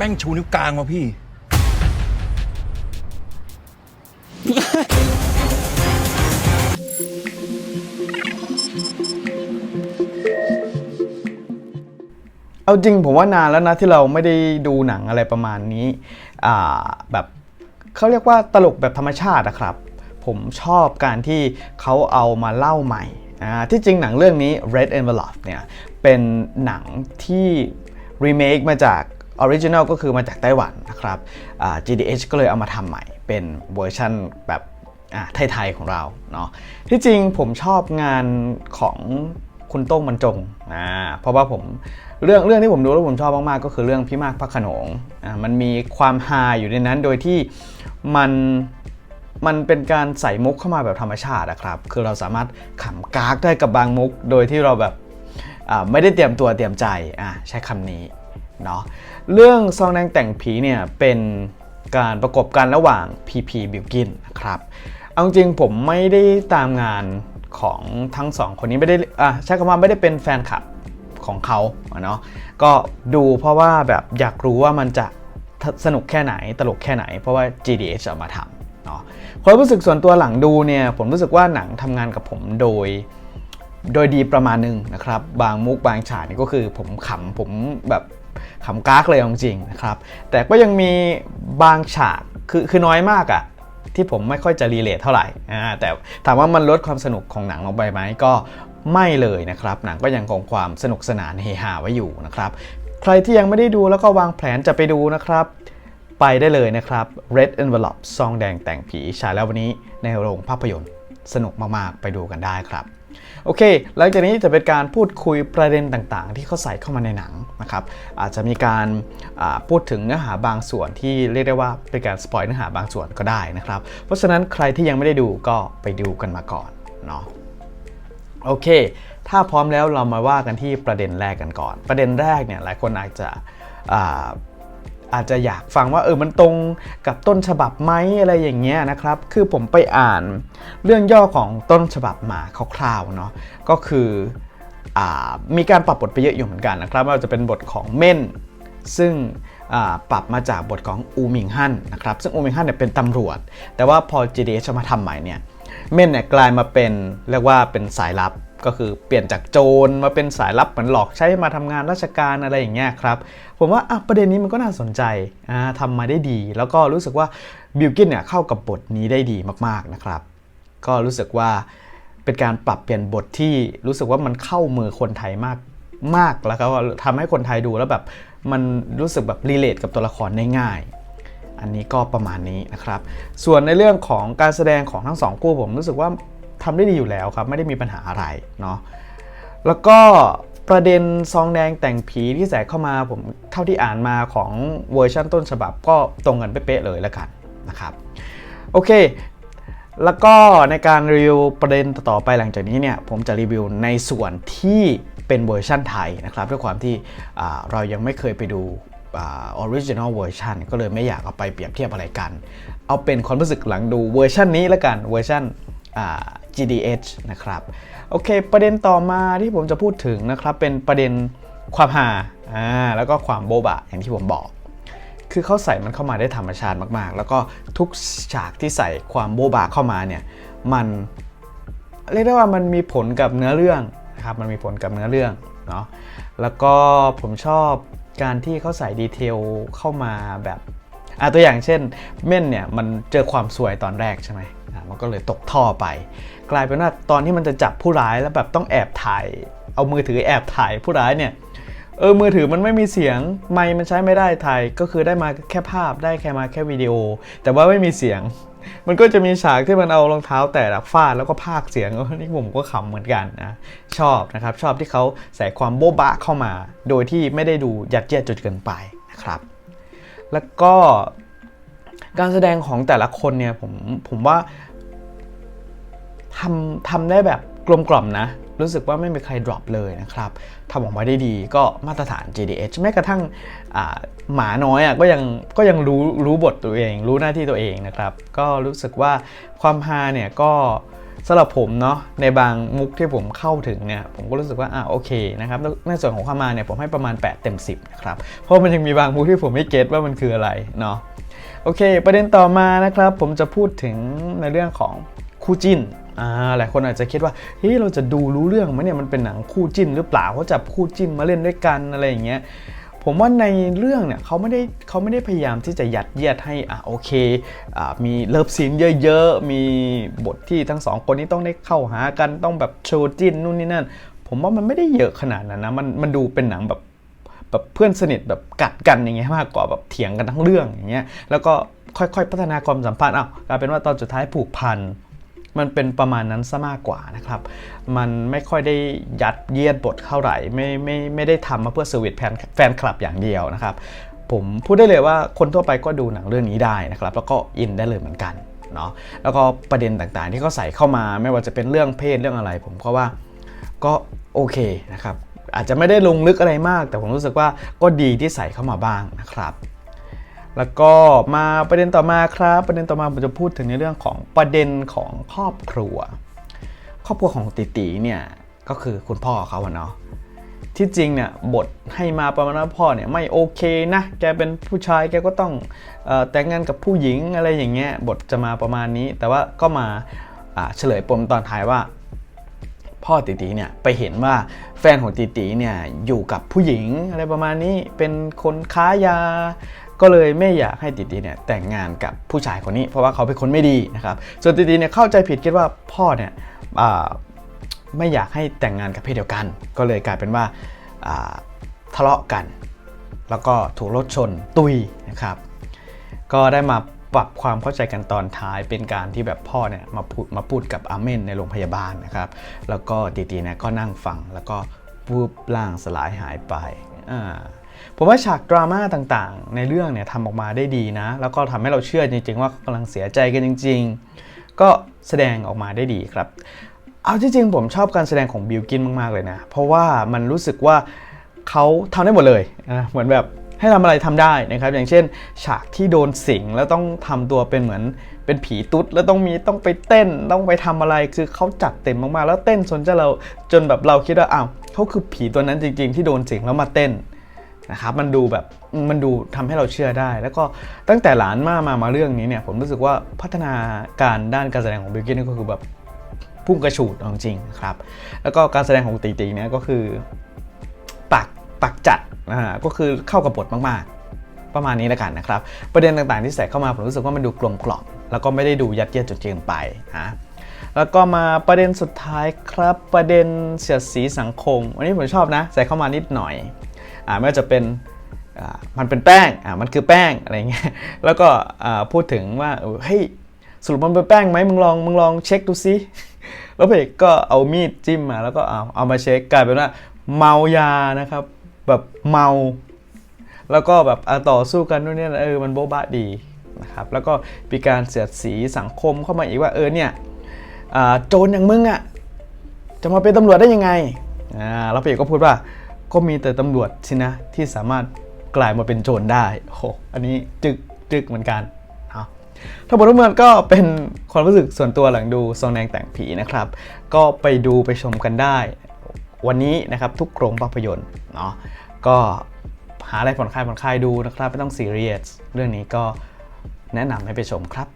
แม่งชูนิ้วกลางว่ะพี่ เอาจริงผมว่านานแล้วนะที่เราไม่ได้ดูหนังอะไรประมาณนี้ อ่าแบบเขาเรียกว่าตลกแบบธรรมชาตินะครับ ผมชอบการที่เขาเอามาเล่าใหม่อ่าที่จริงหนังเรื่องนี้ Red Envelope เนี่ยเป็นหนังที่รีเมคมาจาก ออริจินัลก็คือมาจากไต้หวันนะครับ GDH ก็เลยเอามาทำใหม่เป็นเวอร์ชันแบบไทยๆของเราเนาะที่จริงผมชอบงานของคุณโต้งบรรจงอ่าเพราะว่าผมเรื่องเรื่องที่ผมดูแล้วผมชอบมากๆก็คือเรื่องพี่มากพระขนงอ่ามันมีความฮาอยู่ในนั้นโดยที่มันมันเป็นการใส่มุกเข้ามาแบบธรรมชาติอะครับ คือเราสามารถขำกากได้กับบางมุก โดยที่เราแบบอ่าไม่ได้เตรียมตัวเตรียมใจอะใช้คำนี้เนาะ เรื่องซองแดงแต่งผีเนี่ยเป็นการประกบกันระหว่าง PP b i l k i n นะครับเอาจริงผมไม่ได้ตามงานของทั้งสองคนนี้ไม่ได้อะใช้คำว่าไม่ได้เป็นแฟนคลับของเขาเนาะก็ดูเพราะว่าแบบอยากรู้ว่ามันจะสนุกแค่ไหนตลกแค่ไหน เพราะว่า GDH เอามาทำเนาะความรู้สึกส่วนตัวหลังดูเนี่ยผมรู้สึกว่าหนังทำงานกับผมโดย โดยดีประมาณหนึ่งนะครับ บางมุกบางฉากนี่ก็คือผมขำผมแบบ ขำกากเลยอาจริงๆนะครับ แต่ก็ยังมีบางฉากคือคือน้อยมากอะที่ผมไม่ค่อยจะรีเลทเท่าไหร่อ่าแต่ถามว่ามันลดความสนุกของหนังลงไปไหมก็ไม่เลยนะครับ หนังก็ยังคงความสนุกสนานเฮฮาไว้อยู่นะครับ ใครที่ยังไม่ได้ดูแล้วก็วางแผนจะไปดูนะครับ ไปได้เลยนะครับ Red Envelope ซองแดงแต่งผีฉายแล้ววันนี้ในโรงภาพยนตร์ สนุกมากๆ ไปดูกันได้ครับ โอเค หลังจากนี้จะเป็นการพูดคุยประเด็นต่างๆ ที่เขาใส่เข้ามาในหนังนะครับ อาจจะมีการพูดถึงเนื้อหาบางส่วนที่เรียกได้ว่าเป็นการสปอยเนื้อหาบางส่วนก็ได้นะครับ เพราะฉะนั้นใครที่ยังไม่ได้ดูก็ไปดูกันมาก่อนเนาะ โอเค ถ้าพร้อมแล้วเรามาว่ากันที่ประเด็นแรกกันก่อน ประเด็นแรกเนี่ยหลายคนอาจจะ อาจจะอยากฟังว่าเออมันตรงกับต้นฉบับไหมอะไรอย่างเงี้ยนะครับ คือผมไปอ่านเรื่องย่อของต้นฉบับมาคร่าวๆเนาะก็คืออมีการปรับบทไปเยอะอยู่เหมือนกันนะครับว่าจะเป็นบทของเม่น ซึ่งปรับมาจากบทของอูมิงฮั่นนะครับ ซึ่งอูมิงฮั่นเนี่ยเป็นตำรวจ แต่ว่าพอ GDH มาทำใหม่เนี่ยเม่นเนี่ยกลายมาเป็นเรียกว่าเป็นสายลับ ก็คือเปลี่ยนจากโจรมาเป็นสายลับเหมือนหลอกใช้มาทำงานราชการอะไรอย่างเงี้ยครับผมว่าอะประเด็นนี้มันก็น่าสนใจอ่าทำมาได้ดี แล้วก็รู้สึกว่าบิลกินเนี่ยเข้ากับบทนี้ได้ดีมากๆนะครับ ก็รู้สึกว่าเป็นการปรับเปลี่ยนบทที่รู้สึกว่ามันเข้ามือคนไทยมากมากแล้วก็ทำให้คนไทยดูแล้วแบบมันรู้สึกแบบรีเลทกับตัวละครได้ง่ายอันนี้ก็ประมาณนี้นะครับ ส่วนในเรื่องของการแสดงของทั้งสองคู่ผมรู้สึกว่า ทำได้ดีอยู่แล้วครับ ไม่ได้มีปัญหาอะไรเนาะแล้วก็ประเด็นซองแดงแต่งผีที่แสกเข้ามาผมเท่าที่อ่านมาของเวอร์ชันต้นฉบับก็ตรงกันเป๊ะเลยแล้วกันนะครับโอเค แล้วก็ในการรีวิวประเด็นต่อไปหลังจากนี้เนี่ยผมจะรีวิวในส่วนที่เป็นเวอร์ชันไทยนะครับด้วยความที่เรายังไม่เคยไปดูออริจินอลเวอร์ชันก็เลยไม่อยากเอาไปเปรียบเทียบอะไรกัน เอาเป็นความรู้สึกหลังดูเวอร์ชันนี้แล้วกันเวอร์ชัน GDH นะครับโอเค ประเด็นต่อมาที่ผมจะพูดถึงนะครับ เป็นประเด็นความฮาอ่าแล้วก็ความโบบะอย่างที่ผมบอก คือเขาใส่มันเข้ามาได้ธรรมชาติมาก ๆ แล้วก็ทุกฉากที่ใส่ความโบบาเข้ามาเนี่ยมันเรียกได้ว่ามันมีผลกับเนื้อเรื่องนะครับมันมีผลกับเนื้อเรื่องเนาะแล้วก็ผมชอบการที่เขาใส่ดีเทลเข้ามาแบบอะตัวอย่างเช่น เม่นเนี่ยมันเจอความสวยตอนแรกใช่ไหม มันก็เลยตกท่อไป กลายเป็นว่าตอนที่มันจะจับผู้ร้ายแล้วแบบต้องแอบถ่าย เอามือถือแอบถ่ายผู้ร้ายเนี่ยเออมือถือมันไม่มีเสียงไมค์มันใช้ไม่ได้ถ่ายก็คือได้มาแค่ภาพได้แค่มาแค่วิดีโอ แต่ว่าไม่มีเสียง มันก็จะมีฉากที่มันเอารองเท้าแตะฟาดแล้วก็พากเสียงนี่ผมก็ขำเหมือนกันนะชอบนะครับชอบที่เขาใส่ความโบ๊ะบะเข้ามา โดยที่ไม่ได้ดูยัดเยียดจนเกินไปนะครับ แล้วก็การแสดงของแต่ละคนเนี่ยผมผมว่า ทำทำได้แบบกลมกล่อมนะ รู้สึกว่าไม่มีใคร drop เลยนะครับทำออกมาได้ดีก็มาตรฐาน GDH แม้กระทั่งหมาน้อยอะก็ยังก็ยังรู้รู้บทตัวเอง รู้หน้าที่ตัวเองนะครับ ก็รู้สึกว่าความฮาเนี่ยก็สำหรับผมเนาะในบางมุกที่ผมเข้าถึงเนี่ยผมก็รู้สึกว่าอ่าโอเคนะครับในส่วนของความมาเนี่ยผมให้ประมาณ 8 เต็ม 10นะครับเพราะมันยังมีบางมุกที่ผมไม่เก็ตว่ามันคืออะไรเนาะโอเค ประเด็นต่อมานะครับ ผมจะพูดถึงในเรื่องของคู่จิ้น อ่าหลายคนอาจจะคิดว่าเฮ้ยเราจะดูรู้เรื่องไหมเนี่ยมันเป็นหนังคู่จิ้นหรือเปล่าเขาจับคู่จิ้นมาเล่นด้วยกันอะไรอย่างเงี้ยผมว่าในเรื่องเนี่ยเขาไม่ได้เขาไม่ได้พยายามที่จะยัดเยียดให้อะโอเคอ่ามีเลิฟซีนเยอะๆ มีบทที่ทั้งสองคนนี้ต้องได้เข้าหากันต้องแบบโชว์จิ้นนู่นนี่นั่น ผมว่ามันไม่ได้เยอะขนาดนั้นนะมันมันดูเป็นหนังแบบแบบเพื่อนสนิทแบบกัดกันอย่างเงี้ยมากกว่าแบบเถียงกันทั้งเรื่องอย่างเงี้ยแล้วก็ค่อยๆพัฒนาความสัมพันธ์อ้าวกลายเป็นว่าตอนสุดท้ายผูกพัน มันเป็นประมาณนั้นซะมากกว่านะครับ มันไม่ค่อยได้ยัดเยียดบทเท่าไหร่ไม่ไม่ไม่ได้ทำมาเพื่อเซอร์วิสแฟนแฟนคลับอย่างเดียวนะครับ ผมพูดได้เลยว่าคนทั่วไปก็ดูหนังเรื่องนี้ได้นะครับ แล้วก็อินได้เลยเหมือนกันเนาะแล้วก็ประเด็นต่างๆ ที่เขาใส่เข้ามาไม่ว่าจะเป็นเรื่องเพศเรื่องอะไร ผมก็ว่าก็โอเคนะครับ อาจจะไม่ได้ลงลึกอะไรมาก แต่ผมรู้สึกว่าก็ดีที่ใส่เข้ามาบ้างนะครับ แล้วก็มาประเด็นต่อมาครับ ประเด็นต่อมาผมจะพูดถึงในเรื่องของประเด็นของครอบครัว ครอบครัวของติตีเนี่ยก็คือคุณพ่อเขาเนาะที่จริงเนี่ยบทให้มาประมาณว่าพ่อเนี่ยไม่โอเคนะแกเป็นผู้ชายแกก็ต้องออแต่งงานกับผู้หญิงอะไรอย่างเงี้ยบทจะมาประมาณนี้ แต่ว่าก็มาเฉลยปมตอนท้ายว่า พ่อตีตีเนี่ยไปเห็นว่าแฟนของตีตีเนี่ยอยู่กับผู้หญิงอะไรประมาณนี้เป็นคนค้ายา ก็เลยไม่อยากให้ตีตีเนี่ยแต่งงานกับผู้ชายคนนี้ เพราะว่าเขาเป็นคนไม่ดีนะครับ ส่วนตีตีเนี่ยเข้าใจผิดคิดว่าพ่อเนี่ยไม่อยากให้แต่งงานกับเพศเดียวกัน ก็เลยกลายเป็นว่าอ่าทะเลาะกัน แล้วก็ถูกรถชนตุยนะครับ ก็ได้มาปรับความเข้าใจกันตอนท้ายเป็นการที่แบบพ่อเนี่ยมาพูดมาพูดกับอาเมนในโรงพยาบาลนะครับ แล้วก็ตีตีเนี่ยก็นั่งฟังแล้วก็วูบล่างสลายหายไปอ่า ผมว่าฉากดราม่าต่างๆ ในเรื่องเนี่ยทำออกมาได้ดีนะ แล้วก็ทำให้เราเชื่อจริง ๆ ว่าเขากำลังเสียใจกันจริง ๆ ก็แสดงออกมาได้ดีครับ เอาจริงๆผมชอบการแสดงของบิลกินมากๆเลยนะ เพราะว่ามันรู้สึกว่าเขาทำได้หมดเลยนะเหมือนแบบให้ทำอะไรทำได้นะครับ อย่างเช่น ฉากที่โดนสิงแล้วต้องทำตัวเป็นเหมือนเป็นผีตุ๊ด แล้วต้องมีต้องไปเต้นต้องไปทำอะไรคือเขาจัดเต็มมากๆ แล้วเต้นจนจะเราจนแบบเราคิดว่าอ้าวเขาคือผีตัวนั้นจริง ๆ ที่โดนสิงแล้วมาเต้น นะครับมันดูแบบมันดูทำให้เราเชื่อได้ แล้วก็ตั้งแต่หลานมามามาเรื่องนี้เนี่ยผมรู้สึกว่าพัฒนาการด้านการแสดงของบิลกิ้นก็คือแบบพุ่งกระฉูดจริงๆครับ แล้วก็การแสดงของตีตีเนี่ยก็คือปักปักจัดอ่าก็คือเข้ากับบทมากๆ ประมาณนี้แล้วกันนะครับ ประเด็นต่างๆที่ใส่เข้ามาผมรู้สึกว่ามันดูกลมกล่อมแล้วก็ไม่ได้ดูยัดเยียดจนเกินไปนะแล้วก็มาประเด็นสุดท้ายครับประเด็นเสียดสีสังคมวันนี้ผมชอบนะ ใส่เข้ามานิดหน่อย อ่าไม่ว่าจะเป็นอ่ามันเป็นแป้งอ่ามันคือแป้งอะไรเงี้ยแล้วก็อ่าพูดถึงว่าเออเฮ้ยสรุปมันเป็นแป้งไหมมึงลองมึงลองเช็คดูซิแล้วพระเอกก็เอามีดจิ้มมาแล้วก็เอาเอามาเช็คกลายเป็นว่าเมายานะครับ แบบเมา แล้วก็แบบต่อสู้กันนู่นนี่เออมันโบ๊ะบะดีนะครับแล้วก็มีการเสียดสีสังคมเข้ามาอีกว่าเออเนี่ยอ่าโจรอย่างมึงอะ่ะจะมาเป็นตำรวจได้ยังไงอ่าแล้วพระเอกก็พูดว่า ก็มีแต่ตำรวจสินะที่สามารถกลายมาเป็นโจรได้โอ้โหอันนี้จึกจึกเหมือนกันเอาทั้งหมดทั้งมวลก็เป็นความรู้สึกส่วนตัวหลังดูซองแดงแต่งผีนะครับ ก็ไปดูไปชมกันได้ วันนี้นะครับทุกโรงภาพยนตร์เนาะก็หาอะไรผ่อนคลายผ่อนคลายดูนะครับไม่ต้องซีเรียสเรื่องนี้ก็แนะนำให้ไปชมครับ